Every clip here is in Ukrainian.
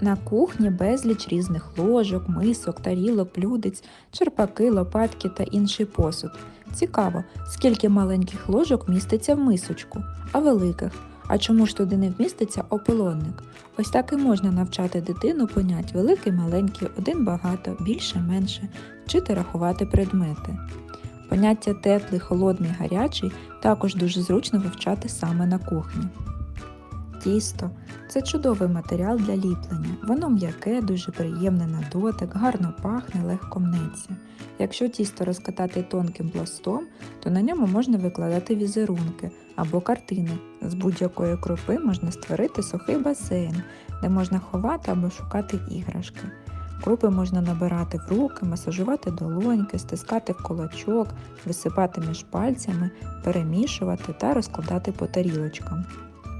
На кухні безліч різних ложок, мисок, тарілок, блюдець, черпаки, лопатки та інший посуд. Цікаво, скільки маленьких ложок міститься в мисочку, а великих. А чому ж туди не вміститься ополонник? Ось так і можна навчати дитину понять великий, маленький, один багато, більше, менше, вчити рахувати предмети. Поняття теплий, холодний, гарячий також дуже зручно вивчати саме на кухні. Тісто це чудовий матеріал для ліплення. Воно м'яке, дуже приємне на дотик, гарно пахне, легко мнеться. Якщо тісто розкатати тонким пластом, то на ньому можна викладати візерунки або картини. З будь-якої крупи можна створити сухий басейн, де можна ховати або шукати іграшки. Крупи можна набирати в руки, масажувати долоньки, стискати в кулачок, висипати між пальцями, перемішувати та розкладати по тарілочкам.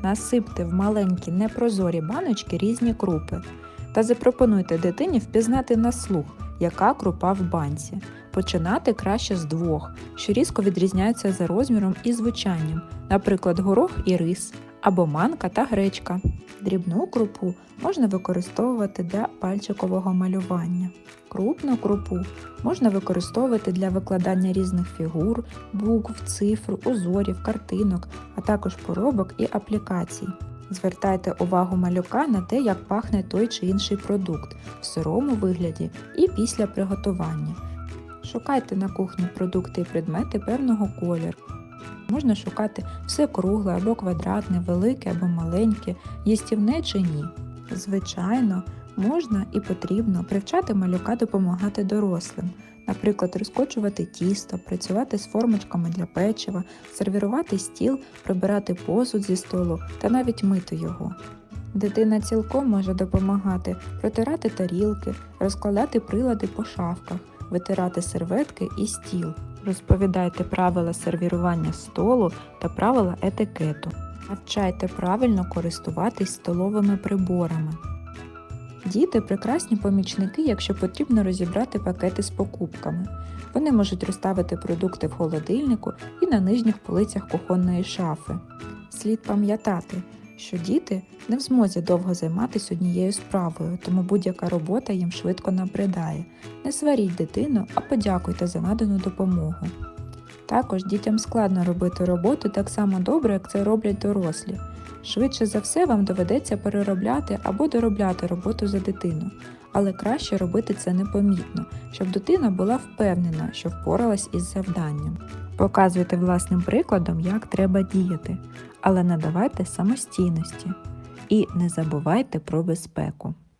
Насипте в маленькі непрозорі баночки різні крупи та запропонуйте дитині впізнати на слух, яка крупа в банці. Починати краще з двох, що різко відрізняються за розміром і звучанням, наприклад, горох і рис або манка та гречка. Дрібну крупу можна використовувати для пальчикового малювання. Крупну крупу можна використовувати для викладання різних фігур, букв, цифр, узорів, картинок, а також поробок і аплікацій. Звертайте увагу малюка на те, як пахне той чи інший продукт в сирому вигляді і після приготування. Шукайте на кухні продукти і предмети певного кольору. Можна шукати все кругле або квадратне, велике або маленьке, їстівне чи ні. Звичайно, можна і потрібно привчати малюка допомагати дорослим, наприклад, розкочувати тісто, працювати з формочками для печива, сервірувати стіл, прибирати посуд зі столу та навіть мити його. Дитина цілком може допомагати протирати тарілки, розкладати прилади по шафках, витирати серветки і стіл. Розповідайте правила сервірування столу та правила етикету. Навчайте правильно користуватись столовими приборами. Діти прекрасні помічники, якщо потрібно розібрати пакети з покупками. Вони можуть розставити продукти в холодильнику і на нижніх полицях кухонної шафи. Слід пам'ятати, що діти не в змозі довго займатися однією справою, тому будь-яка робота їм швидко набридає. Не сваріть дитину, а подякуйте за надану допомогу. Також дітям складно робити роботу так само добре, як це роблять дорослі. Швидше за все вам доведеться переробляти або доробляти роботу за дитину, але краще робити це непомітно, щоб дитина була впевнена, що впоралась із завданням. Показуйте власним прикладом, як треба діяти, але надавайте самостійності. І не забувайте про безпеку.